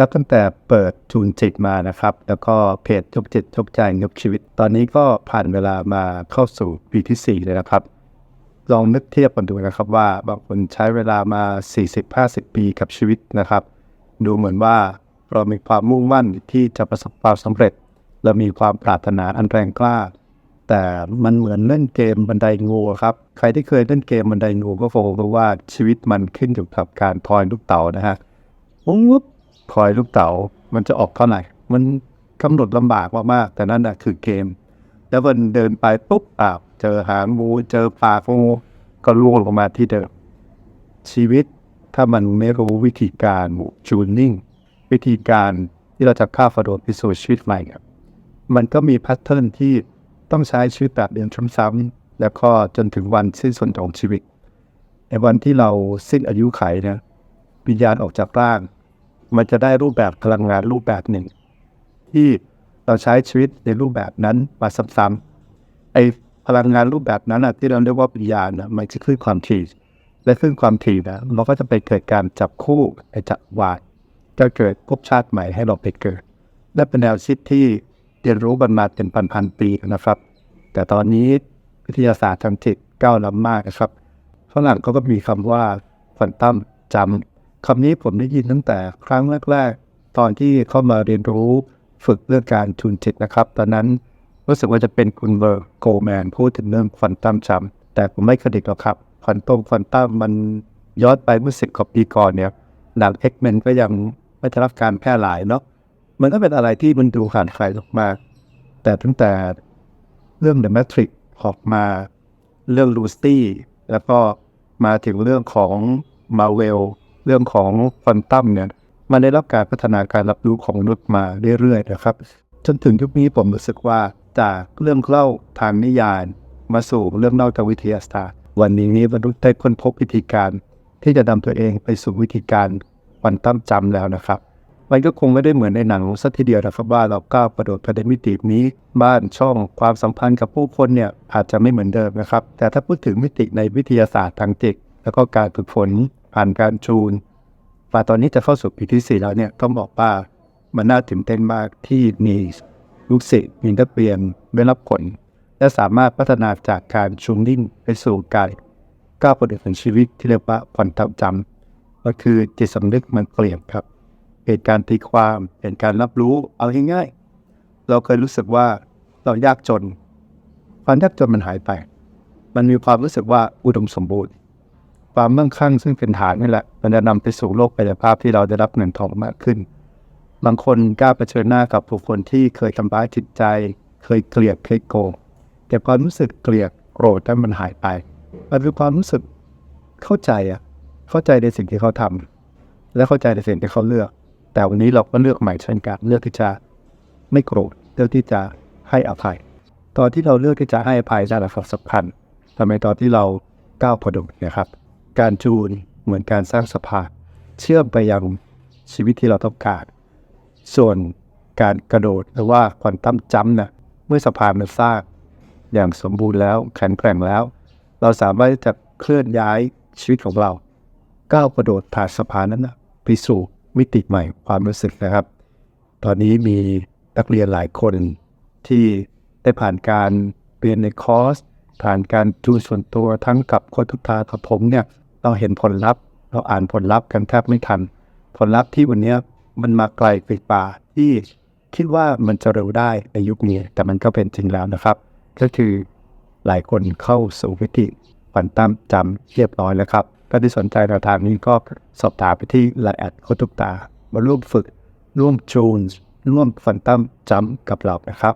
แล้วตั้งแต่เปิดจูนจิตมานะครับ แล้วก็เพจยกจิตยกใจยกชีวิต ตอนนี้ก็ผ่านเวลามาเข้าสู่ปีที่ 4 เลยนะครับ ลองนึกเทียบกันดูนะครับว่าบางคนใช้เวลามา 40-50 ปีกับชีวิตนะครับ ดูเหมือนว่าเรามีความมุ่งมั่นที่จะประสบความสำเร็จเรามีความปรารถนาอันแรงกล้า แต่มันเหมือนเล่นเกมบันไดงูครับ ใครที่เคยเล่นเกมบันไดงูก็คงรู้ว่าชีวิตมันขึ้นอยู่กับการทอยลูกเต๋านะฮะปุ๊บ ทอยลูกเต๋ามันจะออกเท่าไหร่ มันกำหนดลำบากมากๆแต่นั่นนะคือเกม แล้วมันเดินไปปุ๊บอ้าเจอหางงูเจอปากงูก็ล่วงลงมาที่เดิม ชีวิตถ้ามันไม่รู้วิธีการจูนนิ่งวิธีการที่เราจะข้าฟาโดดไปสู่ชีวิตใหม่ครับมันก็มีแพทเทิร์นที่ต้องใช้ชีวิตแบบเดิมซ้ำๆแล้วก็จนถึงวันสิ้นสุดของชีวิตในวันที่เราสิ้นอายุไขเนี่ยวิญญาณออกจากร่าง มันจะได้รูปแบบพลังงานรูปแบบหนึ่ง ที่เราใช้ชีวิตในรูปแบบนั้นมาซ้ำๆไอ้พลังงานรูปแบบนั้นนะที่เราเรียกว่าวิญญาณนะมันจะขึ้นความถี่และขึ้นความถี่นะมันก็จะไปเกิดการจับคู่ไอ้จับวายจะเกิดภพชาติใหม่ให้เราไปเกิด และเป็นแนวคิดที่เรียนรู้กันมาเป็นพันๆปีนะครับ แต่ตอนนี้วิทยาศาสตร์ทางจิตก้าวล้ำมากนะครับฝรั่งเขาก็มีคำว่าควอนตัมจำ คำนี้ผมได้ยินตั้งแต่ครั้งแรก ๆ ตอนที่เข้ามาเรียนรู้ฝึกเรื่องการทุนจิตนะครับ ตอนนั้นรู้สึกว่าจะเป็นคุณเบอร์โกแมนพูดถึงเรื่องควอนตัมจำแต่ผมไม่คดิตหรอกครับควอนตัมควอนตัมมันย้อนไปเมื่อสิบกว่าปีก่อนเนี่ยหนังเอ็กเมนก็ยังไม่ได้รับการแพร่หลายเนาะมันก็เป็นอะไรที่มันดูขาดใครออกมา แต่ตั้งแต่เรื่อง The Matrix ออกมาเรื่อง Lucy แล้วก็มาถึงเรื่องของ Marvel เรื่องของควอนตัมเนี่ยมันได้รับการพัฒนาการรับรู้ของมนุษย์มาเรื่อยๆนะครับ จนถึงยุคนี้ผมรู้สึกว่าจากเรื่องเล่าทางนิยายมาสู่เรื่องเล่าทางวิทยาศาสตร์ วันนี้มนุษย์ได้ค้นพบวิธีการ ที่จะนำตัวเองไปสู่วิธีการควอนตัมจำแล้วนะครับ มันก็คงไม่ได้เหมือนในหนังสักทีเดียวนะครับว่าเราก้าวกระโดดไปในมิตินี้ บ้านช่องความสัมพันธ์กับผู้คนเนี่ยอาจจะไม่เหมือนเดิมนะครับ แต่ถ้าพูดถึงมิติในวิทยาศาสตร์ทางจิตแล้วก็การฝึกฝน ผ่านการจูนฝ่าตอนนี้จะเข้าสู่ปีที่สี่แล้วเนี่ยต้องบอกว่ามันน่าตื่นเต้นมากที่มีลูกศิษย์มีนักเรียนได้รับผล และสามารถพัฒนาจากการชูนิ่งไปสู่การก้าวกระโดดของชีวิตที่เรียกว่าผ่อนทับจำก็คือจิตสำนึกมันเปลี่ยนครับ เหตุการณ์ตีความเหตุการณ์รับรู้เอาง่ายๆเราเคยรู้สึกว่าเรายากจน ความยากจนมันหายไป มันมีความรู้สึกว่าอุดมสมบูรณ์ ความมั่งคั่งซึ่งเป็นฐานนี่แหละ มันจะนำไปสู่โลกกายภาพที่เราได้รับเงินทองมากขึ้น บางคนกล้าเผชิญหน้ากับผู้คนที่เคยทำร้ายจิตใจ เคยเกลียดเคยโกงแต่ความรู้สึกเกลียดโกรธนั้นมันหายไป มันเป็นความรู้สึกเข้าใจอะเข้าใจในสิ่งที่เขาทำและเข้าใจในสิ่งที่เขาเลือก แต่วันนี้เราก็เลือกใหม่เช่นกันเลือกที่จะไม่โกรธเลือกที่จะให้อภัย ตอนที่เราเลือกที่จะให้อภัยนั่นแหละครับสำคัญทำไมตอนที่เราก้าวพอดกนะครับ การจูนเหมือนการสร้างสะพานเชื่อมไปยังชีวิตที่เราต้องการ ส่วนการกระโดดหรือว่าควอนตัมจัมป์นะเมื่อสะพานมันสร้างอย่างสมบูรณ์แล้วแข็งแกร่งแล้ว เราสามารถจะเคลื่อนย้ายชีวิตของเราก้าวกระโดดผ่านสะพานนั้นนะไปสู่มิติใหม่ความรู้สึกนะครับ ตอนนี้มีนักเรียนหลายคนที่ได้ผ่านการเรียนในคอร์ส ผ่านการจูส่วนตัวทั้งกับโคทุกตากับผมเนี่ยเราเห็นผลลัพธ์เราอ่านผลลัพธ์กันแทบไม่ทัน ผลลัพธ์ที่วันนี้มันมาไกลไปกว่าที่คิดว่ามันจะเร็วได้ในยุคนี้ แต่มันก็เป็นจริงแล้วนะครับ ก็คือหลายคนเข้าสู่วิธีฝันตามจำเรียบร้อยแล้วครับถ้าที่สนใจแนวทางนี้ก็สอบถามไปที่ไลน์แอดโคทุกตา มาร่วมฝึกร่วมจูนร่วมฝันตั้มจำกับเรานะครับ